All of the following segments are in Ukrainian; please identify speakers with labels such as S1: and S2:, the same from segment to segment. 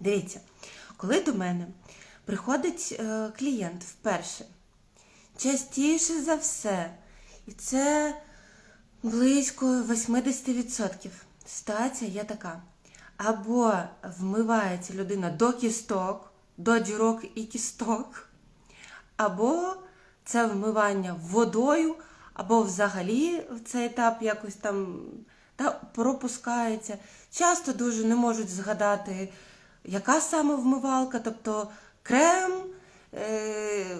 S1: Дивіться, коли до мене приходить е, клієнт вперше, частіше за все, і це близько 80%, ситуація є така. Або вмивається людина до кісток, до дірок і кісток, або це вмивання водою, або взагалі в цей етап якось там та, пропускається. Часто дуже не можуть згадати, яка саме вмивалка, тобто крем, е,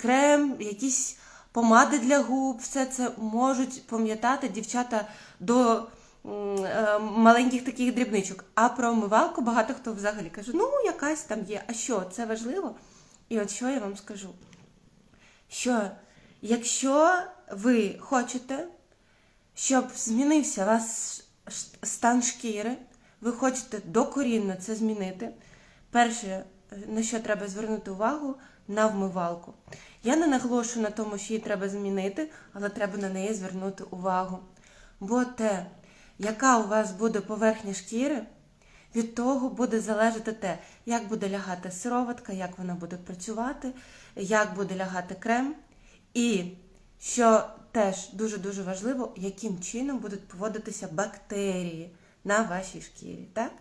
S1: крем, якісь помади для губ, все це можуть пам'ятати дівчата до е, маленьких таких дрібничок. А про вмивалку багато хто взагалі каже, ну якась там є. А що, це важливо? І от що я вам скажу? Що якщо ви хочете, щоб змінився ваш стан шкіри, ви хочете докорінно це змінити, перше, на що треба звернути увагу, на вмивалку. Я не наголошую на тому, що її треба змінити, але треба на неї звернути увагу. Бо те, яка у вас буде поверхня шкіри, від того буде залежати те, як буде лягати сироватка, як вона буде працювати, як буде лягати крем, і що теж дуже-дуже важливо, яким чином будуть поводитися бактерії на вашій шкірі. Так?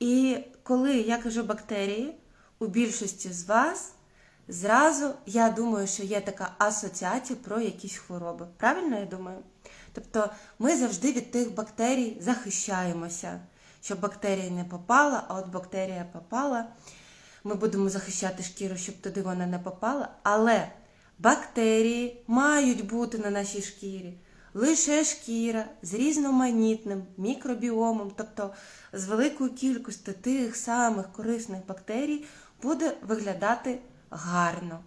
S1: І коли я кажу бактерії, у більшості з вас зразу я думаю, що є така асоціація про якісь хвороби. Правильно я думаю? Тобто ми завжди від тих бактерій захищаємося, щоб бактерія не попала, а от бактерія попала. Ми будемо захищати шкіру, щоб туди вона не попала. Але бактерії мають бути на нашій шкірі. Лише шкіра з різноманітним мікробіомом, тобто з великою кількістю тих самих корисних бактерій, буде виглядати гарно.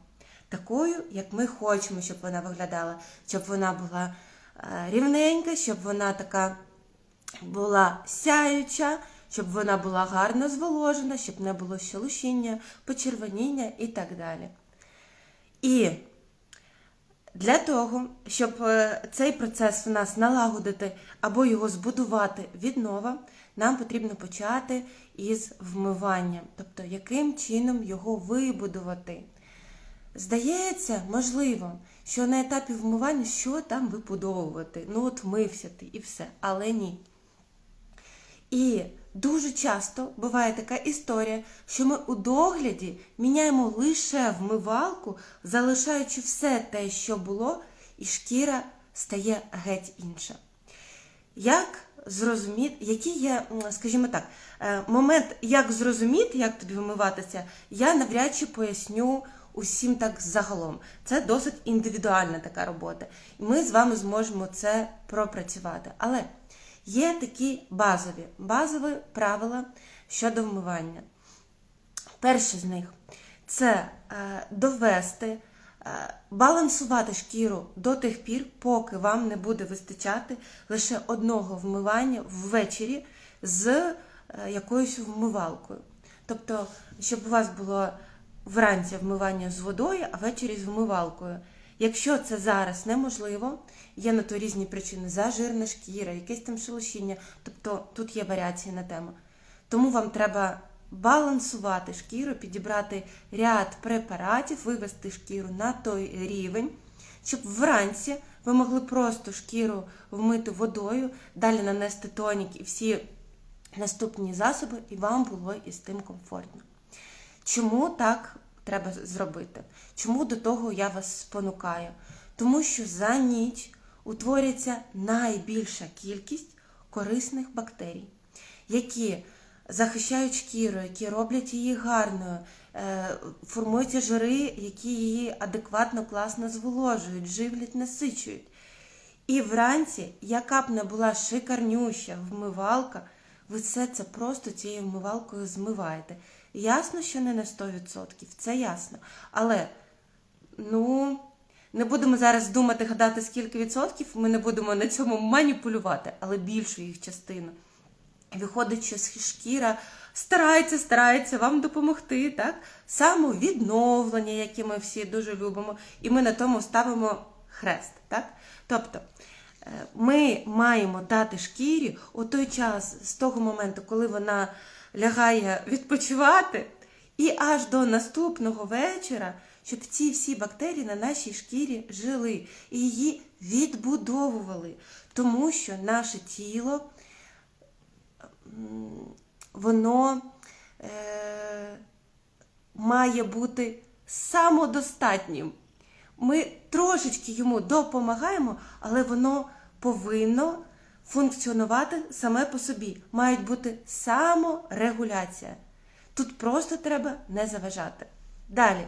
S1: Такою, як ми хочемо, щоб вона виглядала, щоб вона була е, рівненька, щоб вона така була сяюча, щоб вона була гарно зволожена, щоб не було щелушіння, почервоніння і так далі. І для того, щоб е, цей процес у нас налагодити або його збудувати віднова, нам потрібно почати із вмивання, тобто яким чином його вибудувати. Здається, можливо, що на етапі вмивання що там вибудовувати? Ну, от вмився ти і все, але ні. І дуже часто буває така історія, що ми у догляді міняємо лише вмивалку, залишаючи все те, що було, і шкіра стає геть інша. Як зрозуміти, який є, скажімо так, е, момент, як зрозуміти, як тобі вмиватися, я навряд чи поясню усім так загалом. Це досить індивідуальна така робота. І ми з вами зможемо це пропрацювати. Але є такі базові, базові правила щодо вмивання. Перше з них це е, довести, е, балансувати шкіру до тих пір, поки вам не буде вистачати лише одного вмивання ввечері з е, якоюсь вмивалкою. Тобто, щоб у вас було вранці вмивання з водою, а ввечері з вмивалкою. Якщо це зараз неможливо, є на то різні причини: зажирна шкіра, якесь там шелушіння, тобто тут є варіації на тему. Тому вам треба балансувати шкіру, підібрати ряд препаратів, вивести шкіру на той рівень, щоб вранці ви могли просто шкіру вмити водою, далі нанести тонік і всі наступні засоби, і вам було із тим комфортно. Чому так треба зробити? Чому до того я вас спонукаю? Тому що за ніч утворюється найбільша кількість корисних бактерій, які захищають шкіру, які роблять її гарною, е, формуються жири, які її адекватно, класно зволожують, живлять, насичують. І вранці, яка б не була шикарнюща вмивалка, ви все це просто цією вмивалкою змиваєте. Ясно, що не на 100%, це ясно. Але, ну, не будемо зараз думати, гадати, скільки відсотків, ми не будемо на цьому маніпулювати, але більшу їх частину. Виходить, що шкіра старається, старається вам допомогти, так? Самовідновлення, яке ми всі дуже любимо, і ми на тому ставимо хрест. так? Тобто, Е, Ми маємо дати шкірі у той час з того моменту, коли вона лягає відпочивати, і аж до наступного вечора, щоб ці всі бактерії на нашій шкірі жили і її відбудовували. Тому що наше тіло воно е, має бути самодостатнім. Ми трошечки йому допомагаємо, але воно повинно функціонувати саме по собі. Мають бути саморегуляція. Тут просто треба не заважати. Далі,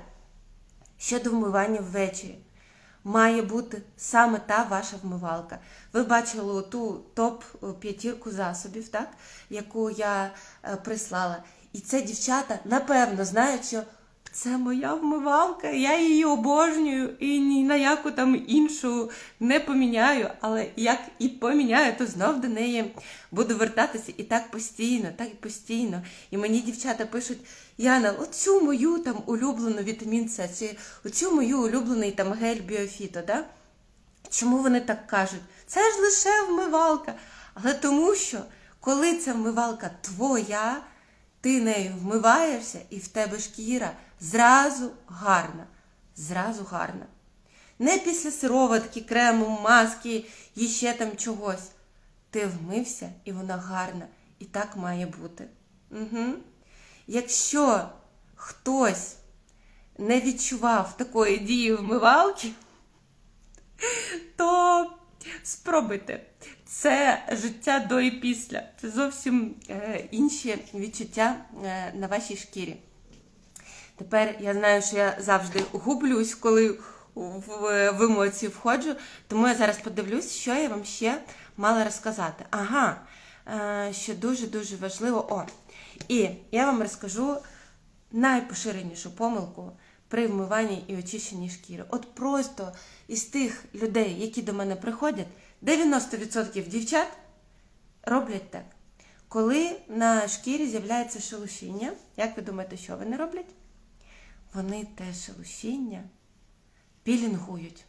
S1: щодо вмивання ввечері. Має бути саме та ваша вмивалка. Ви бачили ту топ-п'ятірку засобів, так, яку я е, прислала. І це дівчата напевно знають, що це моя вмивалка, я її обожнюю і ні на яку там іншу не поміняю. Але як і поміняю, то знов до неї буду вертатися і так постійно, так і постійно. І мені дівчата пишуть: Яна, оцю мою там улюблену вітамін С, чи оцю мою улюблений там гель біофіто, да? Чому вони так кажуть? Це ж лише вмивалка. Але тому що, коли ця вмивалка твоя, ти нею вмиваєшся, і в тебе шкіра зразу гарна. Зразу гарна. Не після сироватки, крему, маски і ще там чогось. Ти вмився, і вона гарна. І так має бути. Угу. Якщо хтось не відчував такої дії вмивалки, то спробуйте. Це життя до і після. Це зовсім е, інші відчуття е, на вашій шкірі. Тепер я знаю, що я завжди гублюсь, коли в, емоції входжу, тому я зараз подивлюсь, що я вам ще мала розказати. Ага, е, що дуже-дуже важливо. О, і я вам розкажу найпоширенішу помилку при вмиванні і очищенні шкіри. От просто із тих людей, які до мене приходять, 90% дівчат роблять так. Коли на шкірі з'являється шелушіння, як ви думаєте, що вони роблять? Вони те шелушіння пілінгують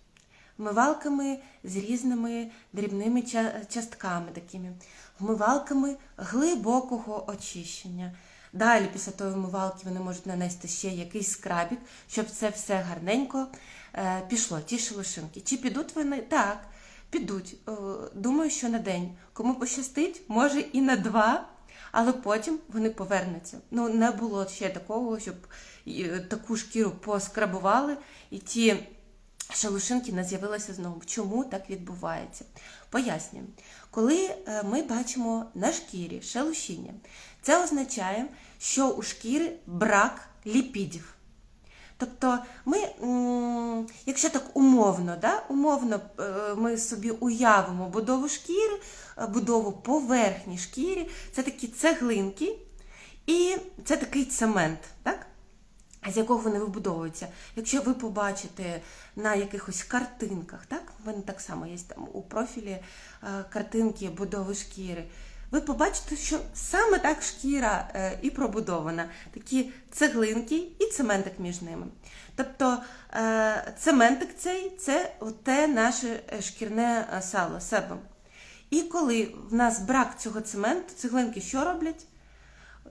S1: вмивалками з різними дрібними частками такими, вмивалками глибокого очищення. Далі, після тої вмивалки, вони можуть нанести ще якийсь скрабік, щоб це все гарненько е, пішло, ті шелушинки. Чи підуть вони? Так, підуть. Е, думаю, що на день. Кому пощастить, може і на два, але потім вони повернуться. Ну, не було ще такого, щоб е, таку шкіру поскрабували, і ті шелушинки не з'явилися знову. Чому так відбувається? Пояснюю. Коли е, ми бачимо на шкірі шелушіння, це означає, що у шкіри брак ліпідів. Тобто, ми, якщо так умовно, да, умовно е, ми собі уявимо будову шкіри, е, будову поверхні шкіри, це такі цеглинки, і це такий цемент, так? з якого вони вибудовуються. Якщо ви побачите на якихось картинках, так, в мене так само є там у профілі е, картинки будови шкіри, ви побачите, що саме так шкіра е, і пробудована. Такі цеглинки і цементик між ними. Тобто е, цементик цей це те наше е, шкірне сало, себем. І коли в нас брак цього цементу, цеглинки що роблять?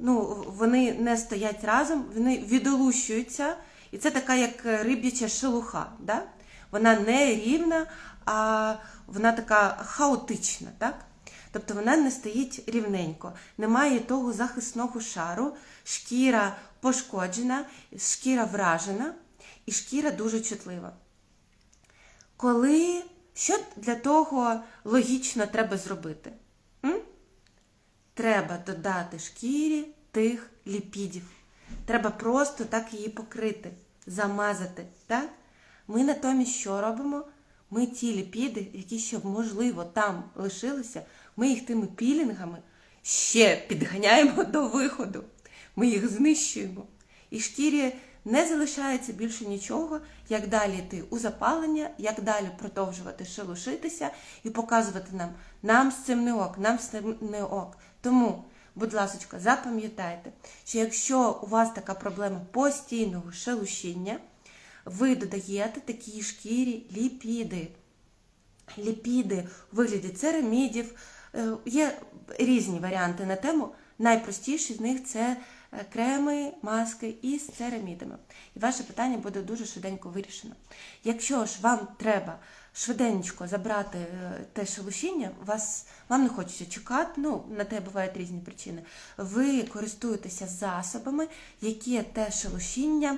S1: ну, вони не стоять разом, вони відолущуються, і це така як риб'яча шелуха. Да? Вона не рівна, а вона така хаотична. так? Тобто вона не стоїть рівненько, немає того захисного шару, шкіра пошкоджена, шкіра вражена, і шкіра дуже чутлива. Коли, що для того логічно треба зробити? М? Треба додати шкірі тих ліпідів. Треба просто так її покрити, замазати. так? Ми натомість що робимо? Ми ті ліпіди, які ще, можливо, там лишилися, ми їх тими пілінгами ще підганяємо до виходу. Ми їх знищуємо. І шкірі не залишається більше нічого, як далі йти у запалення, як далі продовжувати шелушитися і показувати нам, нам з цим не ок, нам з цим не ок. Тому, будь ласка, запам'ятайте, що якщо у вас така проблема постійного шелушіння, ви додаєте такій шкірі ліпіди. ліпіди у вигляді церамідів. Е, Є різні варіанти на тему. Найпростіший з них це е, креми, маски із церамідами. І ваше питання буде дуже швиденько вирішено. Якщо ж вам треба швиденько забрати е, те шелушіння, вас, вам не хочеться чекати, ну, на те бувають різні причини. Ви користуєтеся засобами, які те шелушіння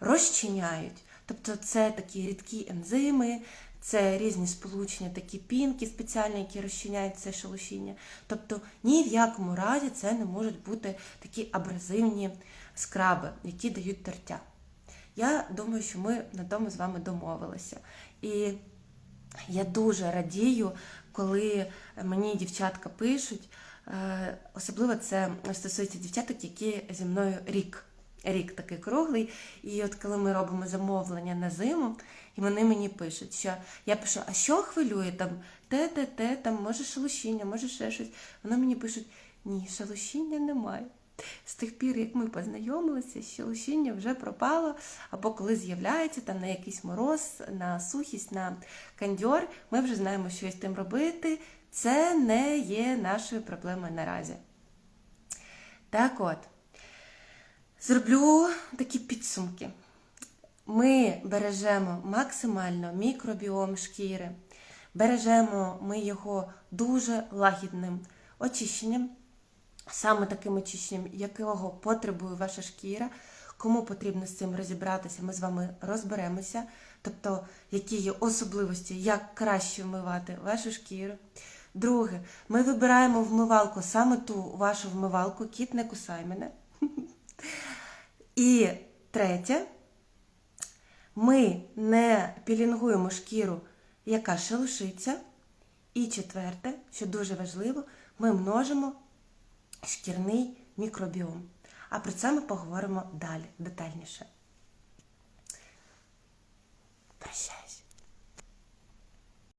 S1: розчиняють. Тобто це такі рідкі ензими, це різні сполучення, такі пінки спеціальні, які розчиняють це шелушіння. Тобто ні в якому разі це не можуть бути такі абразивні скраби, які дають тертя. Я думаю, що ми на тому з вами домовилися. І я дуже радію, коли мені дівчатка пишуть. Е, Особливо це стосується дівчаток, які зі мною рік. Рік такий круглий. І от коли ми робимо замовлення на зиму, і вони мені пишуть, що я пишу, а що хвилює там те, те, те, там може шелушіння, може ще щось. Вони мені пишуть, ні, шелушіння немає. З тих пір, як ми познайомилися, шелушіння вже пропало, або коли з'являється там на якийсь мороз, на сухість, на кандьор, ми вже знаємо, що з тим робити. Це не є нашою проблемою наразі. Так от, зроблю такі підсумки. Ми бережемо максимально мікробіом шкіри, бережемо ми його дуже лагідним очищенням, саме таким очищенням, якого потребує ваша шкіра. Кому потрібно з цим розібратися, ми з вами розберемося. Тобто, які є особливості, як краще вмивати вашу шкіру. Друге, ми вибираємо вмивалку, саме ту вашу вмивалку, кіт не кусай мене. І третє, ми не пілінгуємо шкіру, яка шелушиться. І четверте, що дуже важливо, ми множимо шкірний мікробіом. А про це ми поговоримо далі детальніше. Прощай!